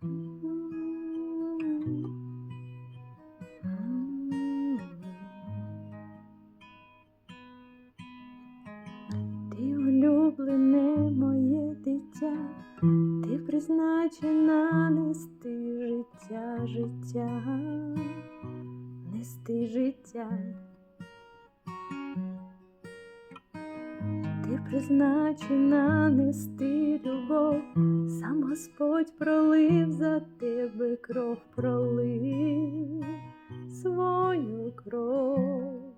Ти улюблене моє дитя, ти призначена нести життя, життя, нести життя. Ти призначена нести любов, сам Господь пролив за тебе кров, пролив свою кров.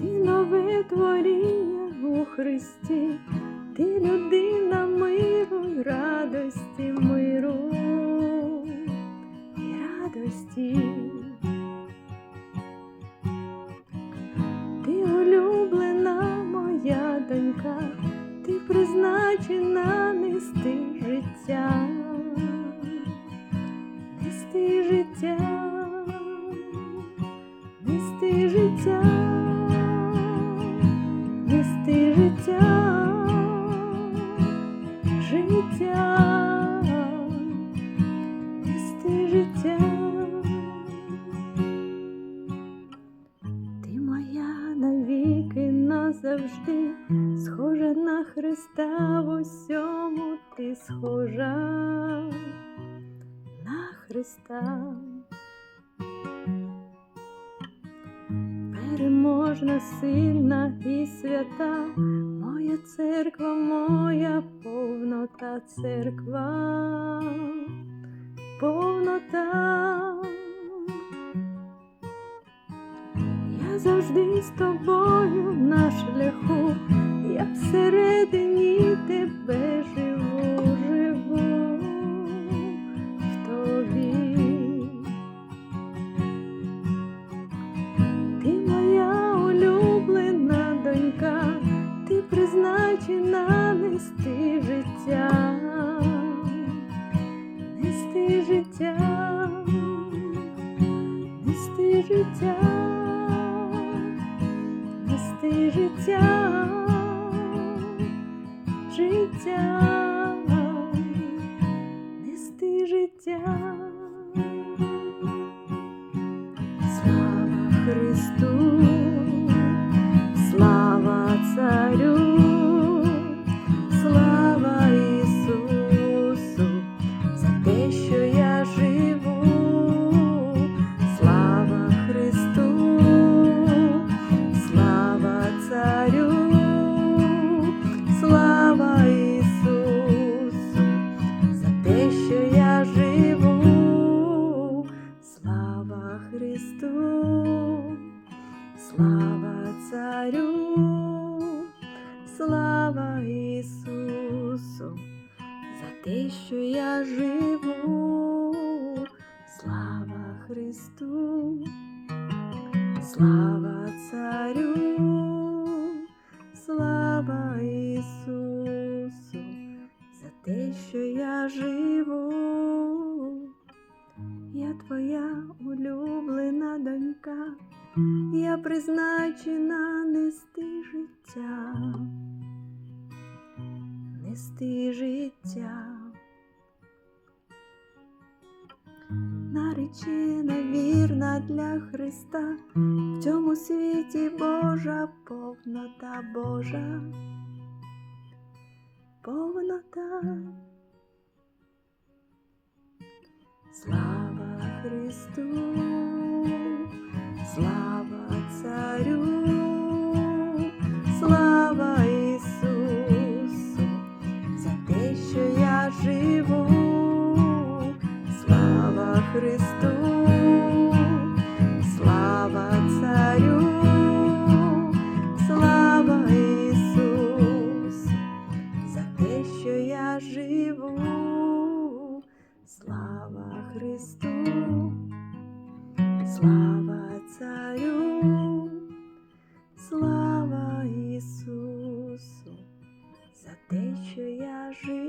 Ти нове творіння у Христі, ти людина життя, життя, нести життя. Ти моя навіки назавжди, схожа на Христа в усьому ти схожа на Христа. Переможна, сильна і свята, моя церква, моя повнота церква, повнота. Я завжди з тобою на шляху, я всередині життя нести життя, життя, нести життя. Що я живу, слава Христу. Слава Царю, слава Ісусу, за те, що я живу, я твоя улюблена донька, я призначена нести життя, нести життя. Наречена вірна для Христа, в цьому світі Божа повнота Божа, повнота. Слава Христу, Христу, слава Царю, слава Ісусу, за те, що я жив.